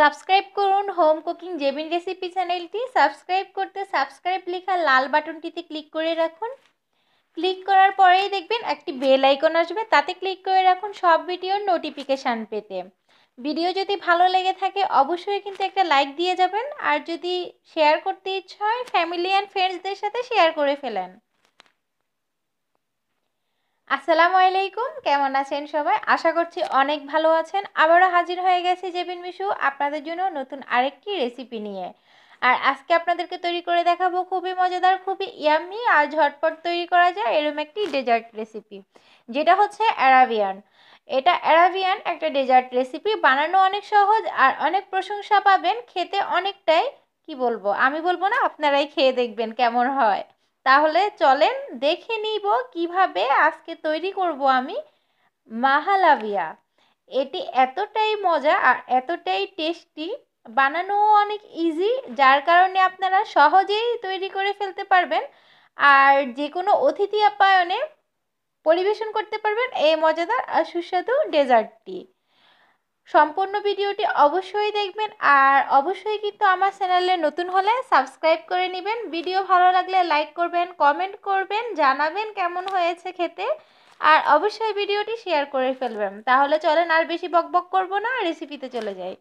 Subscribe করুন home cooking Jebin recipe চ্যানেলটি। Subscribe করতে সাবস্ক্রাইব লেখা লাল বাটনটিতে ক্লিক করে রাখুন। ক্লিক করার পরেই দেখবেন একটি বেল আইকন আসবে, তাতে ক্লিক করে রাখুন সব ভিডিওর নোটিফিকেশান পেতে। ভিডিও যদি ভালো লেগে থাকে, অবশ্যই কিন্তু একটা লাইক দিয়ে যাবেন। আর যদি শেয়ার করতে ইচ্ছা হয়, ফ্যামিলি অ্যান্ড ফ্রেন্ডসদের সাথে শেয়ার করে ফেলেন। আসসালামু আলাইকুম, কেমন আছেন সবাই? আশা করছি অনেক ভালো আছেন। আবারও হাজির হয়ে গেছে জেবিন মিশু, আপনাদের জন্য নতুন আরেকটি রেসিপি নিয়ে। আর আজকে আপনাদেরকে তৈরি করে দেখাবো খুবই মজাদার, খুবই ইয়ামি আর ঝটপট তৈরি করা যায় এরকম একটি ডেজার্ট রেসিপি যেটা হচ্ছে অ্যারাবিয়ান এটা অ্যারাবিয়ান একটা ডেজার্ট রেসিপি বানানো অনেক সহজ আর অনেক প্রশংসা পাবেন, খেতে অনেকটাই, কি বলব? আমি বলব না, আপনারাই খেয়ে দেখবেন কেমন হয়। তাহলে চলেন দেখে নিব কীভাবে আজকে তৈরি করব আমি মাহালাভিয়া। এটি এতটাই মজা আর এতটাই টেস্টি, বানানোও অনেক ইজি যার কারণে আপনারা সহজেই তৈরি করে ফেলতে পারবেন। আর যে কোনো অতিথি আপ্যায়নে পরিবেশন করতে পারবেন এই মজাদার আর সুস্বাদু ডেজার্টটি। সম্পূর্ণ ভিডিওটি অবশ্যই দেখবেন আর অবশ্যই কিন্তু আমার চ্যানেলে নতুন হলে সাবস্ক্রাইব করে নেবেন। ভিডিও ভালো লাগলে লাইক করবেন, কমেন্ট করবেন, জানাবেন কেমন হয়েছে খেতে আর অবশ্যই ভিডিওটি শেয়ার করে ফেলবেন। তাহলে চলেন আর বেশি বকবক করব না, রেসিপিতে চলে যাই।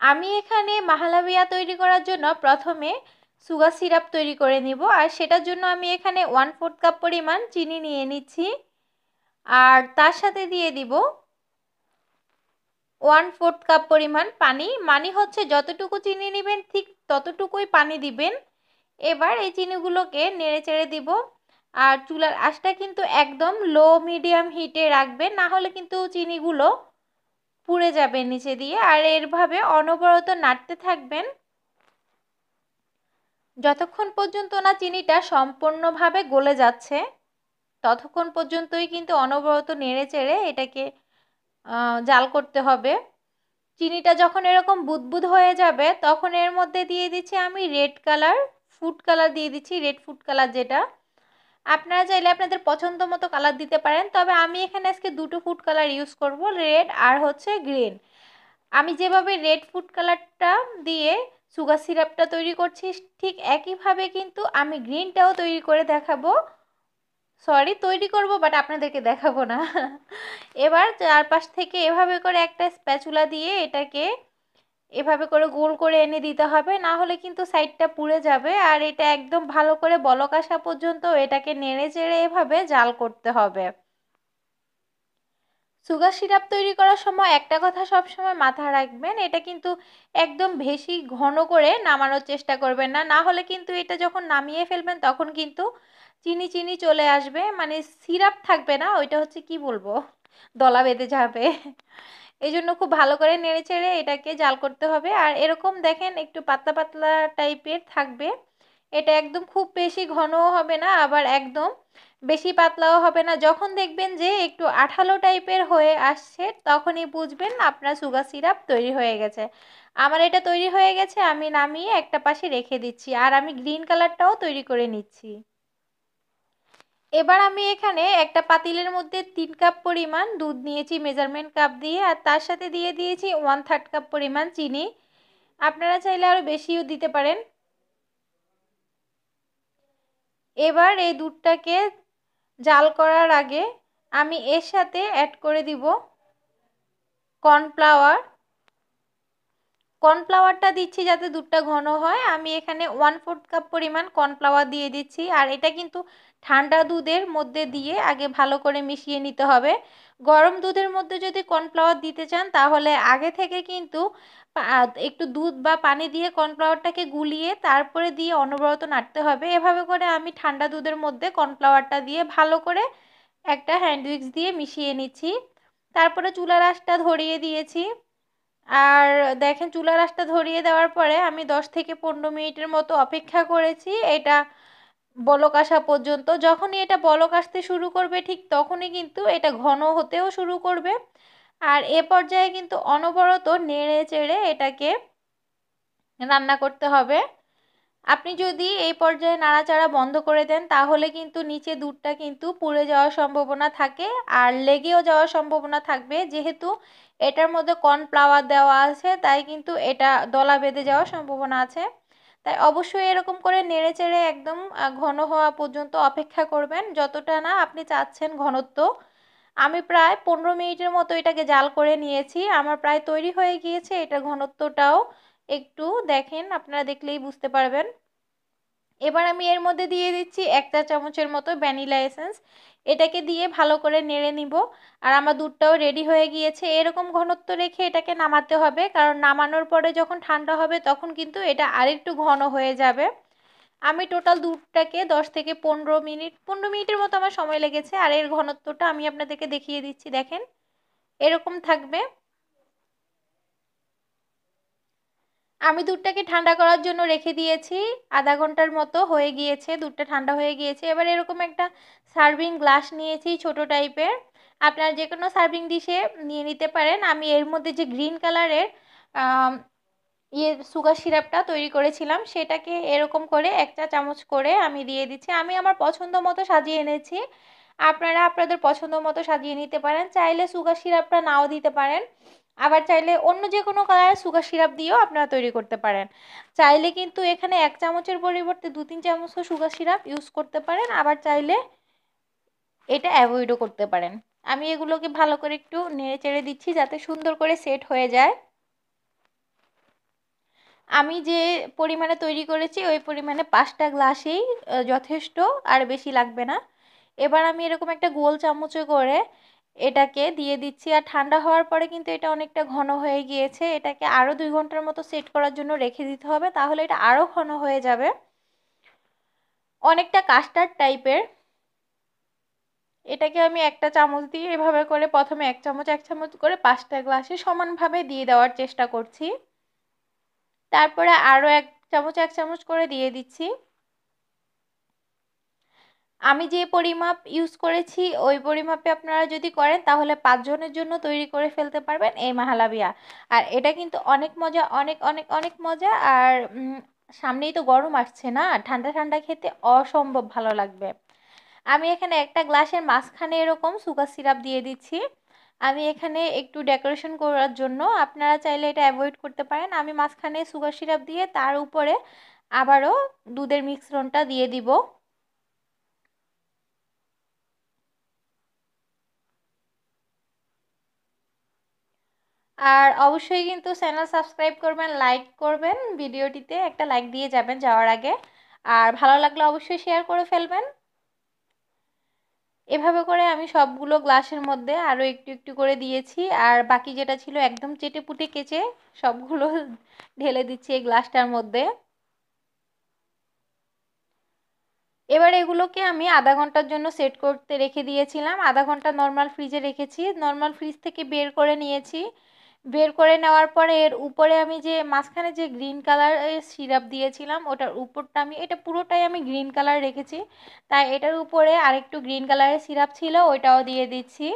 আমি এখানে মাহালাবিয়া তৈরি করার জন্য প্রথমে সুগার সিরাপ তৈরি করে নিব আর সেটার জন্য আমি এখানে ওয়ান ফোর্থ কাপ পরিমাণ চিনি নিয়ে নিচ্ছি। আর তার সাথে দিয়ে দিব ওয়ান ফোর্থ কাপ পরিমাণ পানি। মানি হচ্ছে যতটুকু চিনি নেবেন, ঠিক ততটুকুই পানি দিবেন। এবার এই চিনিগুলোকে নেড়ে চেড়ে দিব। আর চুলার আঁচটা কিন্তু একদম লো মিডিয়াম হিটে রাখবেন। না হলে কিন্তু চিনিগুলো পুড়ে যাবে নিচে দিয়ে। আর এরভাবে অনবরত নাড়তে থাকবেন। যতক্ষণ পর্যন্ত না চিনিটা সম্পূর্ণভাবে গলে যাচ্ছে, ততক্ষণ পর্যন্তই কিন্তু অনবরত নেড়ে চেড়ে এটাকে জাল করতে হবে। চিনিটা যখন এরকম বুদবুদ হয়ে যাবে, তখন এর মধ্যে দিয়ে দিচ্ছি আমি রেড কালার, ফুড কালার দিয়ে দিচ্ছি, রেড ফুড কালার যেটা। আপনারা চাইলে আপনাদের পছন্দ মতো কালার দিতে পারেন, তবে আমি এখানে আজকে দুটো ফুড কালার ইউজ করব, রেড আর হচ্ছে গ্রিন। আমি যেভাবে রেড ফুড কালারটা দিয়ে সুগার সিরাপটা তৈরি করছি, ঠিক একইভাবে কিন্তু আমি গ্রিনটাও তৈরি করে দেখাবো। সরি তৈরি করব বাট আপনাদেরকে দেখাবো না। এবার চারপাশ থেকে এভাবে করে একটা স্প্যাচুলা দিয়ে এটাকে এভাবে করে গোল করে এনে দিতে হবে, না হলে কিন্তু সাইডটা পুড়ে যাবে। আর এটা একদম ভালো করে বলক আসা পর্যন্ত এটাকে নেড়ে চেড়ে এভাবে জাল করতে হবে। সুগার সিরাপ তৈরি করার সময় একটা কথা সব সময় মাথায় রাখবেন, এটা কিন্তু একদম বেশি ঘন করে নামানোর চেষ্টা করবেন না। না হলে কিন্তু এটা যখন নামিয়ে ফেলবেন তখন কিন্তু চিনি চিনি চলে আসবে মানে সিরাপ থাকবে না, ওইটা হচ্ছে কি বলব, দলা বেঁধে যাবে। এই জন্য খুব ভালো করে নেড়ে চেড়ে এটাকে জাল করতে হবে। আর এরকম দেখেন একটু পাতলা পাতলা টাইপের থাকবে, এটা একদম খুব বেশি ঘনও হবে না, আবার একদম বেশি পাতলাও হবে না। যখন দেখবেন যে একটু আঠালো টাইপের হয়ে আসছে, তখনই বুঝবেন আপনার সুগার সিরাপ তৈরি হয়ে গেছে। আমার এটা তৈরি হয়ে গেছে, আমি নামিয়ে একটা পাশে রেখে দিচ্ছি। আর আমি গ্রিন কালারটাও তৈরি করে নিচ্ছি। এবার আমি এখানে একটা পাতিলের মধ্যে তিন কাপ পরিমাণ দুধ নিয়েছি, মেজারমেন্ট কাপ দিয়ে। আর তার সাথে দিয়ে দিয়েছি ওয়ান থার্ড কাপ পরিমাণ চিনি। আপনারা চাইলে আরও বেশিও দিতে পারেন। এবার এই দুধটাকে জাল করার আগে আমি এর সাথে অ্যাড করে দিব কর্নফ্লাওয়ার কর্নফ্লাওয়ারটা দিচ্ছি যাতে দুধটা ঘন হয়। আমি এখানে ওয়ান ফোর্থ কাপ পরিমাণ কর্নফ্লাওয়ার দিয়ে দিচ্ছি। আর এটা কিন্তু ঠান্ডা দুধের মধ্যে দিয়ে আগে ভালো করে মিশিয়ে নিতে হবে। গরম দুধের মধ্যে যদি কর্নফ্লাওয়ার দিতে চান, তাহলে আগে থেকে কিন্তু একটু দুধ বা পানি দিয়ে কর্নফ্লাওয়ারটাকে গুলিয়ে তারপরে দিয়ে অনবরত নাড়তে হবে। এভাবে করে আমি ঠান্ডা দুধের মধ্যে কর্নফ্লাওয়ারটা দিয়ে ভালো করে একটা হ্যান্ডউইক্স দিয়ে মিশিয়ে নিচ্ছি। তারপরে চুলার আঁচটা ধরিয়ে দিয়েছি। আর দেখেন চুলা আঁচটা ধরিয়ে দেওয়ার পরে আমি দশ থেকে পনেরো মিনিটের মতো অপেক্ষা করেছি। এটা বলক আসা পর্যন্ত। যখনই এটা বলক আসতে শুরু করবে ঠিক তখনই কিন্তু এটা ঘন হতেও শুরু করবে। আর এ পর্যায়ে কিন্তু অনবরত নেড়ে চেড়ে এটাকে রান্না করতে হবে। আপনি যদি এই পর্যায়ে নাড়াচাড়া বন্ধ করে দেন তাহলে কিন্তু নিচে দুধটা কিন্তু পুড়ে যাওয়ার সম্ভাবনা থাকে আর লেগেও যাওয়ার সম্ভাবনা থাকবে। যেহেতু এটার মধ্যে কর্নফ্লাওয়ার দেওয়া আছে, তাই কিন্তু এটা দলা বেঁধে যাওয়ার সম্ভাবনা আছে। তাই অবশ্যই এরকম করে নেড়ে চেড়ে একদম ঘন হওয়া পর্যন্ত অপেক্ষা করবেন, যতটা না আপনি চাচ্ছেন ঘনত্ব। আমি প্রায় পনেরো মিনিটের মতো এটাকে জাল করে নিয়েছি, আমার প্রায় তৈরি হয়ে গিয়েছে এটা ঘনত্বটাও একটু দেখেন, আপনারা দেখলেই বুঝতে পারবেন। এবার আমি এর মধ্যে দিয়ে দিচ্ছি এক চা চামচের মতো ভ্যানিলা এসেন্স। এটাকে দিয়ে ভালো করে নেড়ে নিব। আর আমার দুধটাও রেডি হয়ে গিয়েছে। এরকম ঘনত্ব রেখে এটাকে নামাতে হবে। কারণ নামানোর পরে যখন ঠান্ডা হবে তখন কিন্তু এটা আরেকটু ঘন হয়ে যাবে। আমি টোটাল দুধটাকে দশ থেকে পনেরো মিনিট, পনেরো মিনিটের মতো আমার সময় লেগেছে। আর এর ঘনত্বটা আমি আপনাদেরকে দেখিয়ে দিচ্ছি, দেখেন। এরকম থাকবে। আমি দুধটাকে ঠান্ডা করার জন্য রেখে দিয়েছি। আধা ঘণ্টার মতো হয়ে গিয়েছে, দুধটা ঠান্ডা হয়ে গিয়েছে। এবার এরকম একটা সার্ভিং গ্লাস নিয়েছি ছোট টাইপের। আপনারা যে কোনো সার্ভিং ডিশে নিয়ে নিতে পারেন। আমি এর মধ্যে যে গ্রিন কালারের ইয়ে সুগার সিরাপটা তৈরি করেছিলাম, সেটাকে এরকম করে এক চা চামচ করে আমি দিয়ে দিচ্ছি। আমি আমার পছন্দ মতো সাজিয়ে এনেছি। আপনারা আপনাদের পছন্দ মতো সাজিয়ে নিতে পারেন। চাইলে সুগার সিরাপটা নাও দিতে পারেন। আবার চাইলে অন্য যে কোনো কালারের সুগার সিরাপ দিয়েও আপনারা তৈরি করতে পারেন। চাইলে কিন্তু এখানে এক চামচের পরিবর্তে দু তিন চামচও সুগার সিরাপ ইউজ করতে পারেন, আবার চাইলে এটা অ্যাভয়েডও করতে পারেন। আমি এগুলোকে ভালো করে একটু নেড়ে চেড়ে দিচ্ছি যাতে সুন্দর করে সেট হয়ে যায়। আমি যে পরিমাণে তৈরি করেছি ওই পরিমাণে পাঁচটা গ্লাসেই যথেষ্ট আর বেশি লাগবে না। এবার আমি এরকম একটা গোল চামচে করে এটাকে দিয়ে দিচ্ছি। আর ঠান্ডা হওয়ার পরে কিন্তু এটা অনেকটা ঘন হয়ে গিয়েছে। এটাকে আরও দুই ঘণ্টার মতো সেট করার জন্য রেখে দিতে হবে। তাহলে এটা আরও ঘন হয়ে যাবে। অনেকটা কাস্টার্ড টাইপের। এটাকে আমি একটা চামচ দিয়ে এভাবে করে প্রথমে এক চামচ এক চামচ করে পাঁচটা গ্লাসে সমানভাবে দিয়ে দেওয়ার চেষ্টা করছি। তারপরে আরও এক চামচ এক চামচ করে দিয়ে দিচ্ছি। আমি যে পরিমাপ ইউজ করেছি, ওই পরিমাপে আপনারা যদি করেন, তাহলে পাঁচজনের জন্য তৈরি করে ফেলতে পারবেন এই মাহালাবিয়া। আর এটা কিন্তু অনেক মজা, অনেক অনেক অনেক মজা। আর সামনেই তো গরম আসছে না, ঠান্ডা ঠান্ডা খেতে অসম্ভব ভালো লাগবে। আমি এখানে একটা গ্লাসের মাঝখানে এরকম সুগার সিরাপ দিয়ে দিচ্ছি। আমি এখানে একটু ডেকোরেশন করার জন্য, আপনারা চাইলে এটা অ্যাভয়েড করতে পারেন। আমি মাঝখানে সুগার সিরাপ দিয়ে তার উপরে আবারও দুধের মিশ্রণটা দিয়ে দিব। আর অবশ্যই কিন্তু চ্যানেল সাবস্ক্রাইব করবেন, লাইক করবেন, ভিডিওটিতে একটা লাইক দিয়ে যাবেন যাওয়ার আগে। আর ভালো লাগলে অবশ্যই শেয়ার করে ফেলবেন। এভাবে করে আমি সবগুলো গ্লাসের মধ্যে আরও একটু একটু করে দিয়েছি। আর বাকি যেটা ছিল একদম চেটে পুটে কেচে সবগুলো ঢেলে দিচ্ছি এই গ্লাসটার মধ্যে। এবার এগুলোকে আমি আধা ঘণ্টার জন্য সেট করতে রেখে দিয়েছিলাম। আধা ঘণ্টা নর্মাল ফ্রিজে রেখেছি। নর্মাল ফ্রিজ থেকে বের করে নিয়েছি। বের করে নেওয়ার পরে এর উপরে আমি যে মাঝখানে যে গ্রিন কালার সিরাপ দিয়েছিলাম, ওটার উপরটা আমি, এটা পুরোটাই আমি গ্রিন কালার রেখেছি। তাই এটার উপরে আরেকটু গ্রিন কালারের সিরাপ ছিল, ওইটাও দিয়ে দিচ্ছি।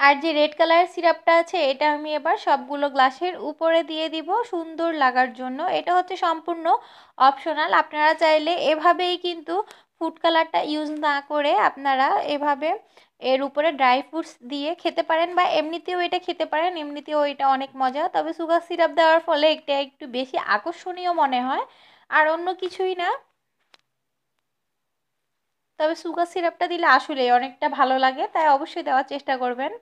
আর যে রেড কালারের সিরাপটা আছে, এটা আমি এবার সবগুলো গ্লাসের উপরে দিয়ে দিব সুন্দর লাগার জন্য। এটা হচ্ছে সম্পূর্ণ অপশনাল আপনারা চাইলে এভাবেই কিন্তু ফুড কালারটা ইউজ না করে আপনারা এভাবে এর উপরে ড্রাই ফ্রুটস দিয়ে খেতে পারেন বা এমনিতেও এটা খেতে পারেন, এমনিতেও এটা অনেক মজা। তবে সুগার সিরাপ দেওয়ার ফলে এটা একটু বেশি আকর্ষণীয় মনে হয়। আর অন্য কিছুই না। তবে সুগার সিরাপটা দিলে আসলে অনেকটা ভালো লাগে, তাই অবশ্যই দেওয়ার চেষ্টা করবেন।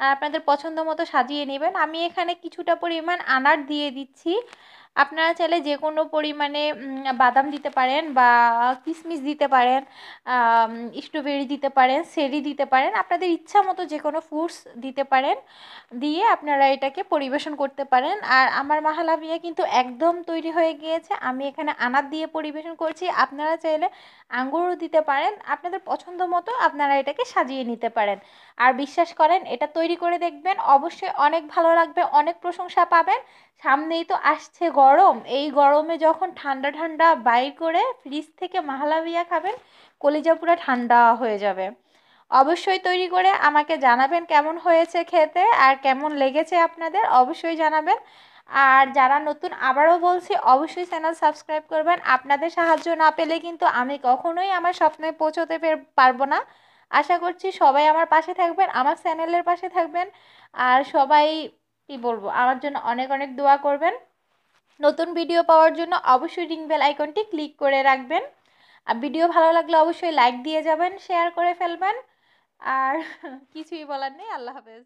আর আপনাদের পছন্দ মতো সাজিয়ে নেবেন। আমি এখানে কিছুটা পরিমাণ আনার দিয়ে দিচ্ছি। আপনারা চাইলে যে কোনো পরিমাণে বাদাম দিতে পারেন বা কিশমিশ দিতে পারেন স্ট্রবেরি দিতে পারেন সেরি দিতে পারেন, আপনাদের ইচ্ছা মতো যে কোনো ফ্রুটস দিতে পারেন, দিয়ে আপনারা এটাকে পরিবেশন করতে পারেন। আর আমার মাহালাবিয়া কিন্তু একদম তৈরি হয়ে গিয়েছে, আমি এখানে আনার দিয়ে পরিবেশন করছি, আপনারা চাইলে আঙ্গুরও দিতে পারেন, আপনাদের পছন্দ মতো আপনারা এটাকে সাজিয়ে নিতে পারেন। আর বিশ্বাস করেন, এটা তৈরি করে দেখবেন, অবশ্যই অনেক ভালো লাগবে, অনেক প্রশংসা পাবেন। সামনেই তো আসছে গরম। এই গরমে যখন ঠান্ডা ঠান্ডা বাইর করে ফ্রিজ থেকে মাহালাবিয়া খাবেন, কলিজা পুরো ঠান্ডা হয়ে যাবে। অবশ্যই তৈরি করে আমাকে জানাবেন কেমন হয়েছে খেতে আর কেমন লেগেছে আপনাদের অবশ্যই জানাবেন। আর যারা নতুন আবারও বলছি, অবশ্যই চ্যানেল সাবস্ক্রাইব করবেন। আপনাদের সাহায্য না পেলে কিন্তু আমি কখনোই আমার স্বপ্নে পৌঁছতে পারব না। আশা করছি সবাই আমার পাশে থাকবেন, আমার চ্যানেলের পাশে থাকবেন। আর সবাই কি বলব? আমার জন্য অনেক অনেক দোয়া করবেন। নতুন ভিডিও পাওয়ার জন্য অবশ্যই রিং বেল আইকনটি ক্লিক করে রাখবেন। আর ভিডিও ভালো লাগলে অবশ্যই লাইক দিয়ে যাবেন শেয়ার করে ফেলবেন। আর কিছুই বলার নেই, আল্লাহ হাফেজ।